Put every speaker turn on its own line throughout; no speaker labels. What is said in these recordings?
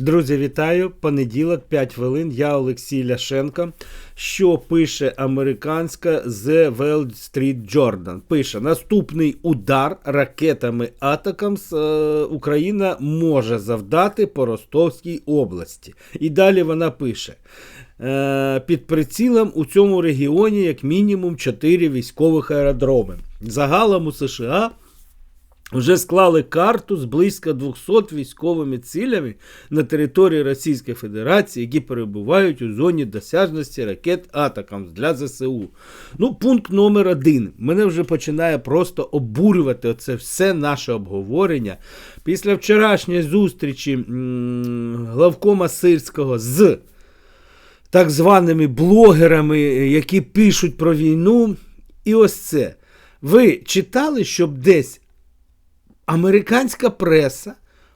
Друзі, вітаю! Понеділок, 5 хвилин. Я Олексій Ляшенко. Що пише американська The Wall Street Journal? Пише: наступний удар ракетами Атакамс е, Україна може завдати по Ростовській області. І далі вона пише. Е, під прицілом у цьому регіоні як мінімум 4 військових аеродроми. Загалом у США вже склали карту з близько 200 військовими цілями на території Російської Федерації, які перебувають у зоні досяжності ракет Атакамс для ЗСУ. Ну, пункт номер один. Мене вже починає просто обурювати оце все наше обговорення. Після вчорашньої зустрічі м, главкома Сирського з так званими блогерами, які пишуть про війну. І ось це. Ви читали, щоб десь американська преса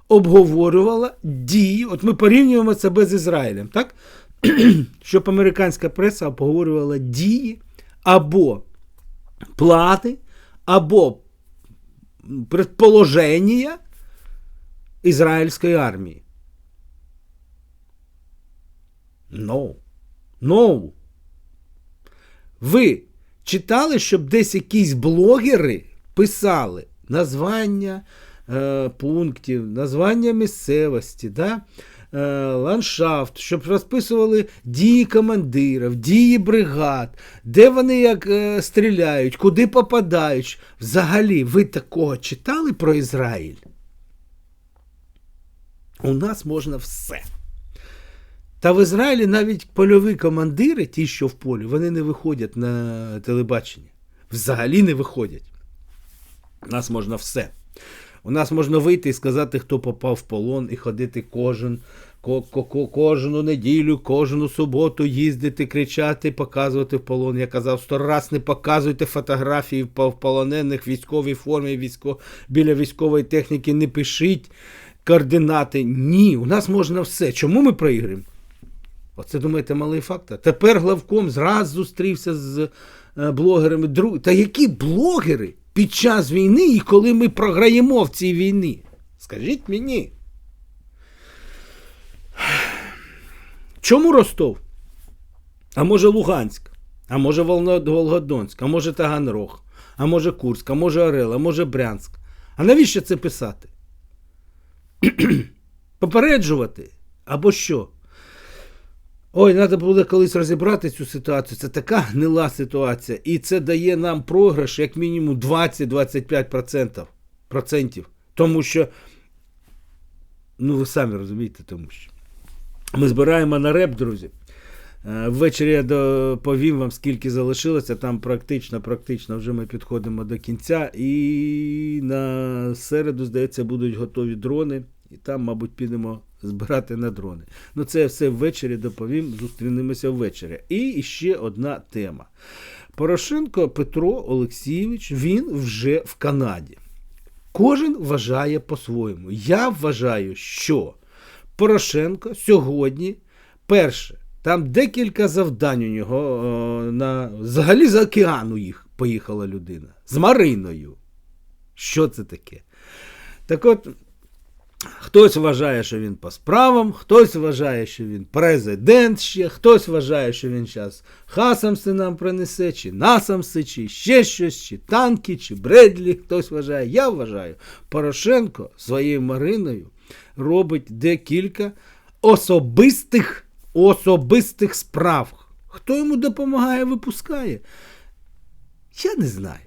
обговорювала дії. От ми порівнюємо себе з Ізраїлем, так? щоб американська преса обговорювала дії або плани, або предположення ізраїльської армії. No. No. Ви читали, щоб десь якісь блогери писали названня е, пунктів, названня місцевості, да? е, ландшафт, щоб розписували дії командирів, дії бригад, де вони як е, стріляють, куди попадають. Взагалі, ви такого читали про Ізраїль? У нас можна все. Та в Ізраїлі навіть польові командири, ті, що в полі, вони не виходять на телебачення. Взагалі не виходять. У нас можна все. У нас можна вийти і сказати, хто попав в полон, і ходити кожен, ко, ко, ко, кожну неділю, кожну суботу їздити, кричати, показувати в полон. Я казав, сто раз не показуйте фотографії полонених в військовій формі, військо, біля військової техніки, не пишіть координати. Ні, у нас можна все. Чому ми проіграємо? Оце думаєте, малий фактор. Тепер главком зразу зустрівся з е, блогерами. Друг... Та які блогери під час війни і коли ми програємо в цій війні? Скажіть мені. Чому Ростов? А може Луганськ? А може Волгодонськ, а може Таганрог, а може Курськ, а може Орел, а може Брянськ. А навіщо це писати? Попереджувати? Або що? Ой, треба буде колись розібрати цю ситуацію. Це така гнила ситуація. І це дає нам програш як мінімум 20-25%. процентів. Тому що, ну ви самі розумієте, тому що ми збираємо на реп, друзі. Е, ввечері я доповім вам, скільки залишилося. Там практично, практично вже ми підходимо до кінця. І на середу, здається, будуть готові дрони. І там, мабуть, підемо збирати на дрони. Ну, це все ввечері доповім. Зустрінемося ввечері. І ще одна тема. Порошенко Петро Олексійович, він вже в Канаді. Кожен вважає по-своєму. Я вважаю, що Порошенко сьогодні, перше, там декілька завдань у нього о, на взагалі з океану їх поїхала людина. З Мариною. Що це таке? Так от, Хтось вважає, що він по справам, хтось вважає, що він президент ще, хтось вважає, що він зараз хасамси нам принесе, чи насамси, чи ще щось, чи танки, чи бредлі. Хтось вважає. Я вважаю, Порошенко своєю Мариною робить декілька особистих особистих справ. Хто йому допомагає, випускає? Я не знаю.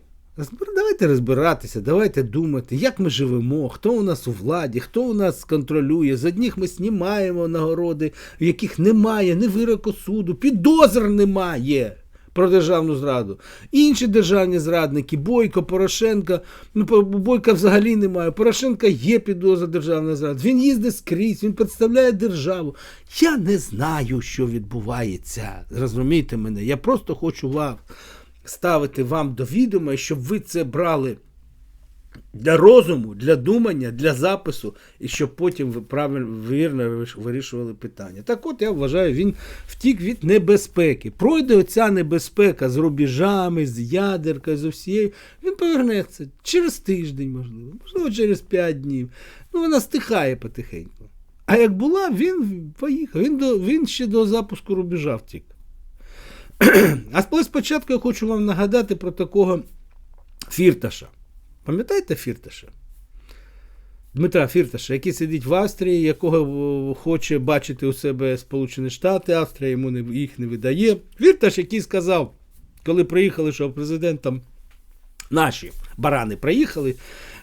Давайте розбиратися, давайте думати, як ми живемо, хто у нас у владі, хто у нас контролює. З одних ми знімаємо нагороди, в яких немає ні вироку суду, підозр немає про державну зраду. Інші державні зрадники, Бойко, Порошенка, ну Бойка взагалі немає. Порошенка є підозра державної зради. Він їздить скрізь, він представляє державу. Я не знаю, що відбувається. Розумієте мене? Я просто хочу вам ставити вам до відома, щоб ви це брали для розуму, для думання, для запису, і щоб потім ви правильно вірно вирішували питання. Так от я вважаю, він втік від небезпеки. Пройде оця небезпека з рубіжами, з ядеркою, з усією, він повернеться через тиждень, можливо, можливо, через 5 днів. Ну, вона стихає потихеньку. А як була, він поїхав. Він, до, він ще до запуску рубежа втік. А спочатку я хочу вам нагадати про такого Фірташа. Пам'ятаєте Фірташа? Дмитра Фірташа, який сидить в Австрії, якого хоче бачити у себе Сполучені Штати, Австрія йому їх не видає. Фірташ, який сказав, коли приїхали, що президентом наші барани приїхали.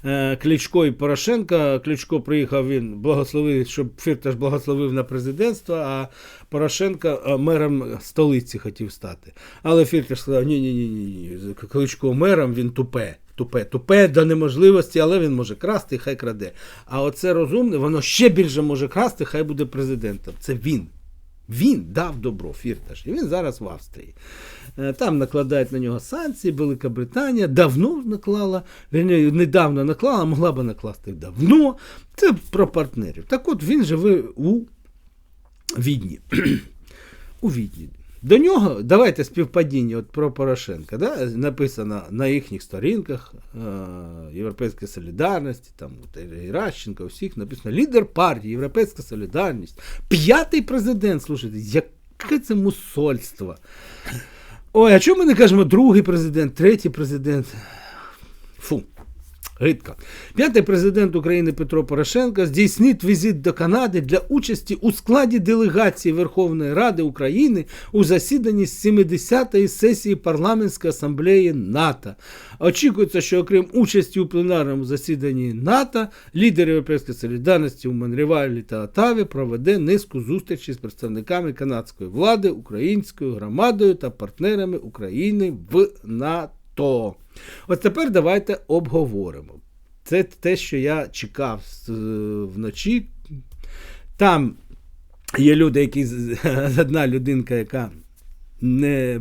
е, Кличко і Порошенко. Кличко приїхав, він благословив, щоб Фірташ благословив на президентство, а Порошенко е, мером столиці хотів стати. Але Фірташ сказав: ні, ні, ні, ні, Кличко мером, він тупе. Тупе, тупе до неможливості, але він може красти, хай краде. А оце розумне, воно ще більше може красти, хай буде президентом. Це він. Він дав добро Фірташ. І він зараз в Австрії. Е, Там накладають на нього санкції, Велика Британія давно наклала, вірні, недавно наклала, могла би накласти давно. Це про партнерів. Так от він живе у Відні. у Відні. До нього, давайте співпадіння от про Порошенка. Да? Написано на їхніх сторінках е, Європейської солідарності, там і усіх написано лідер партії, Європейська солідарність. П'ятий президент, слушайте, яке це мусольство. Ой, а чому ми не кажемо другий президент, третій президент? Фу. Гидко. П'ятий президент України Петро Порошенко здійснить візит до Канади для участі у складі делегації Верховної Ради України у засіданні 70-ї сесії парламентської асамблеї НАТО. Очікується, що окрім участі у пленарному засіданні НАТО, лідер Європейської солідарності у Монревалі та Отаві проведе низку зустрічей з представниками канадської влади, українською громадою та партнерами України в НАТО. От тепер давайте обговоримо. Це те, що я чекав вночі. Там є люди, які одна людинка, яка не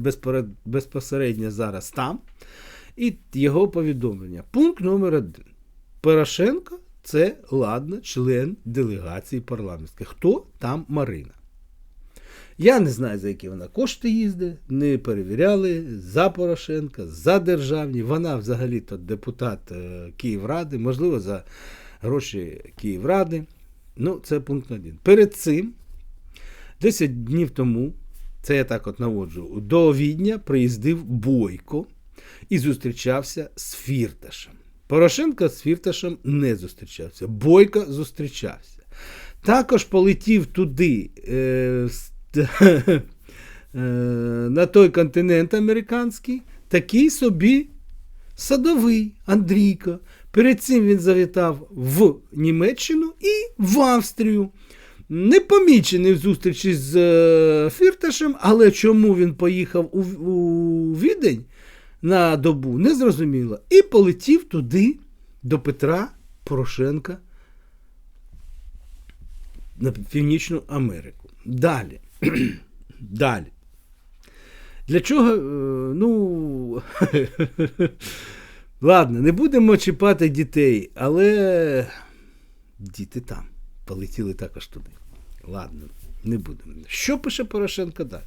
безпосередньо зараз там. І його повідомлення. Пункт номер один. Порошенко це ладно, член делегації парламентської. Хто там Марина? Я не знаю, за які вона кошти їздить, не перевіряли за Порошенка, за державні. Вона взагалі-то депутат е, Київради, можливо, за гроші Київради. Ну, це пункт один. Перед цим, 10 днів тому, це я так от наводжу, до Відня приїздив Бойко і зустрічався з Фірташем. Порошенко з Фірташем не зустрічався. Бойко зустрічався. Також полетів туди. Е, на той континент американський, такий собі садовий Андрійко. Перед цим він завітав в Німеччину і в Австрію. Не помічений в зустрічі з е, Фірташем, але чому він поїхав у, у Відень на добу, не зрозуміло. І полетів туди до Петра Порошенка на Північну Америку. Далі. Далі. Для чого? е, Ну. Ладно, не будемо чіпати дітей, але діти там полетіли також туди. Ладно, не будемо. Що пише Порошенко далі?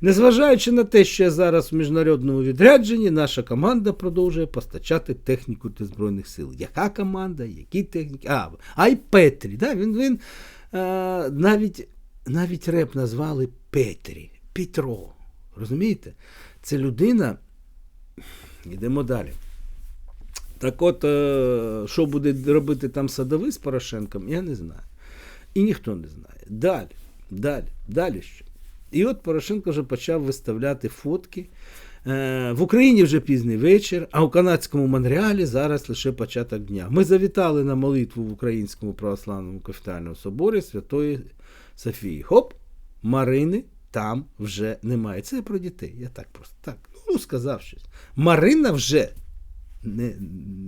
Незважаючи на те, що я зараз в міжнародному відрядженні, наша команда продовжує постачати техніку для Збройних сил. Яка команда, які техніки? А, Ай Петрі. Да? Він, він е, навіть, навіть реп назвали Петрі. Петро. Розумієте? Це людина. Йдемо далі. Так от, е, що буде робити там садовий з Порошенком, я не знаю. І ніхто не знає. Далі, далі, далі що? І от Порошенко вже почав виставляти фотки. Е, В Україні вже пізній вечір, а у канадському Монреалі зараз лише початок дня. Ми завітали на молитву в Українському православному кафедральному соборі Святої Софії. Хоп, Марини там вже немає. Це про дітей. Я так просто так. Ну, сказав щось. Марина вже не,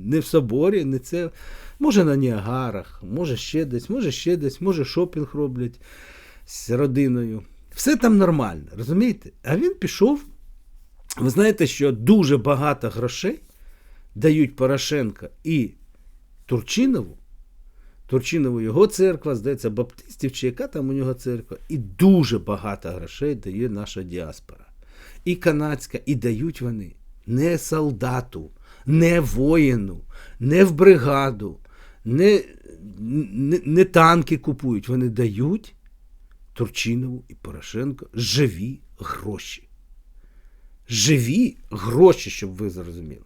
не в соборі, не це. Може на Ніагарах, може ще десь, може ще десь, може шопінг роблять з родиною. Все там нормально, розумієте? А він пішов. Ви знаєте, що дуже багато грошей дають Порошенка і Турчинову. Турчинову його церква, здається, Баптистів, чи яка там у нього церква, і дуже багато грошей дає наша діаспора. І канадська, і дають вони не солдату, не воїну, не в бригаду, не, не, не танки купують, вони дають Турчинову і Порошенко живі гроші. Живі гроші, щоб ви зрозуміли.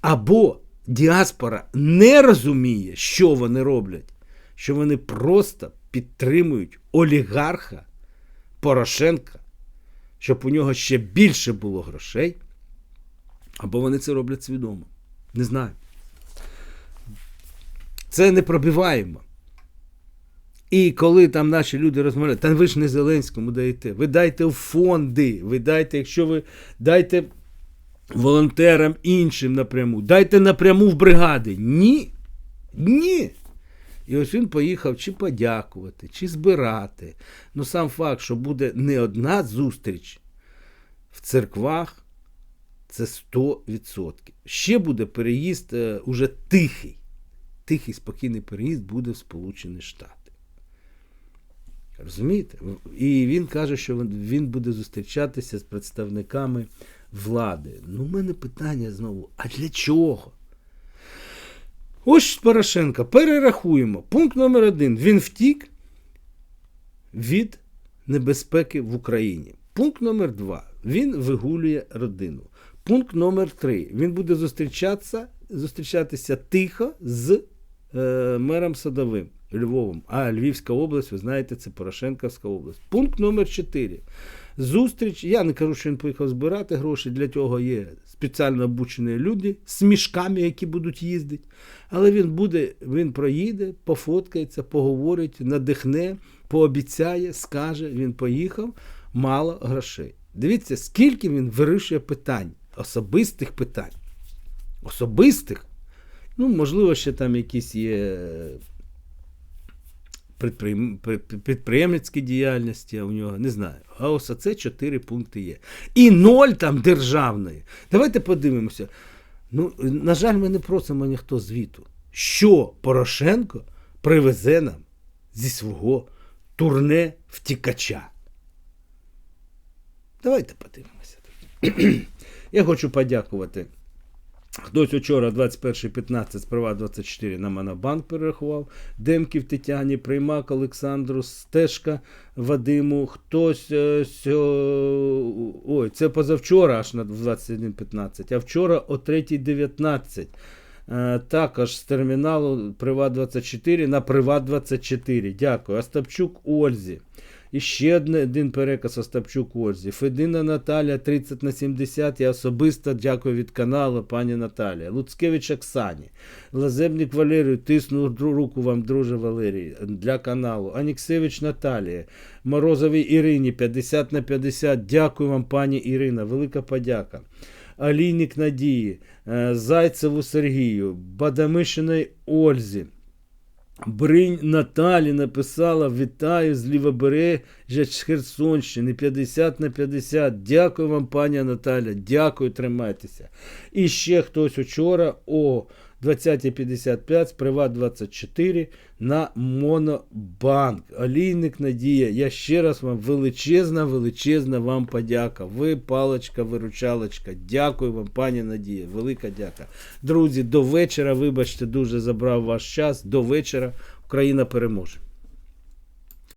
Або діаспора не розуміє, що вони роблять, що вони просто підтримують олігарха Порошенка, щоб у нього ще більше було грошей, або вони це роблять свідомо. Не знаю. Це не пробиваємо. І коли там наші люди розмовляють, та ви ж не Зеленському даєте, ви дайте в фонди, ви дайте, якщо ви дайте волонтерам іншим напряму, дайте напряму в бригади. Ні. Ні. І ось він поїхав чи подякувати, чи збирати. Ну сам факт, що буде не одна зустріч в церквах, це 100%. Ще буде переїзд е, уже тихий. Тихий, спокійний переїзд буде в Сполучені Штати. Розумієте? І він каже, що він- буде зустрічатися з представниками влади. Ну, в мене питання знову: а для чого? Ось Порошенка, перерахуємо. Пункт номер один. Він втік від небезпеки в Україні. Пункт номер два. Він вигулює родину. Пункт номер три. Він буде зустрічатися, зустрічатися тихо з е, мером Садовим Львовом. А Львівська область, ви знаєте, це Порошенківська область. Пункт номер 4. Зустріч. Я не кажу, що він поїхав збирати гроші. Для цього є спеціально обучені люди з мішками, які будуть їздити. Але він буде, він проїде, пофоткається, поговорить, надихне, пообіцяє, скаже, він поїхав, мало грошей. Дивіться, скільки він вирішує питань, особистих питань. Особистих. Ну, можливо, ще там якісь є підприєм- пи- підприємницькі діяльності у нього, не знаю. А ось це чотири пункти є. І ноль там державної. Давайте подивимося. Ну, на жаль, ми не просимо ніхто звіту. Що Порошенко привезе нам зі свого турне втікача? Давайте подивимося. Я хочу подякувати. Хтось вчора 21.15 з права 24 на Монобанк перерахував. Демків Тетяні, Приймак Олександру, Стежка Вадиму. Хтось е, сьо... ой, це позавчора аж на 21.15, а вчора о 3.19. Е, Також з терміналу Приват 24 на Приват 24. Дякую. Остапчук Ользі. І ще один переказ Остапчук Ользі. Федина Наталя 30 на 70. Я особисто дякую від каналу, пані Наталія. Луцкевич Оксані. Лазебник Валерію, тисну руку вам, друже Валерій, для каналу. Аніксевич Наталія. Морозовій Ірині 50 на 50. Дякую вам, пані Ірина. Велика подяка. Алійник Надії, е, Зайцеву Сергію, Бадамишиної Ользі. Бринь Наталі написала Вітаю з Лівобережжя Херсонщини 50 на 50. Дякую вам, пані Наталя. Дякую, тримайтеся. І ще хтось учора о 20.55 з Приват 24 на Монобанк. Олійник Надія. Я ще раз вам величезна, величезна вам подяка. Ви паличка, виручалочка. Дякую вам, пані Надія. Велика дяка. Друзі, до вечора. Вибачте, дуже забрав ваш час. До вечора. Україна переможе.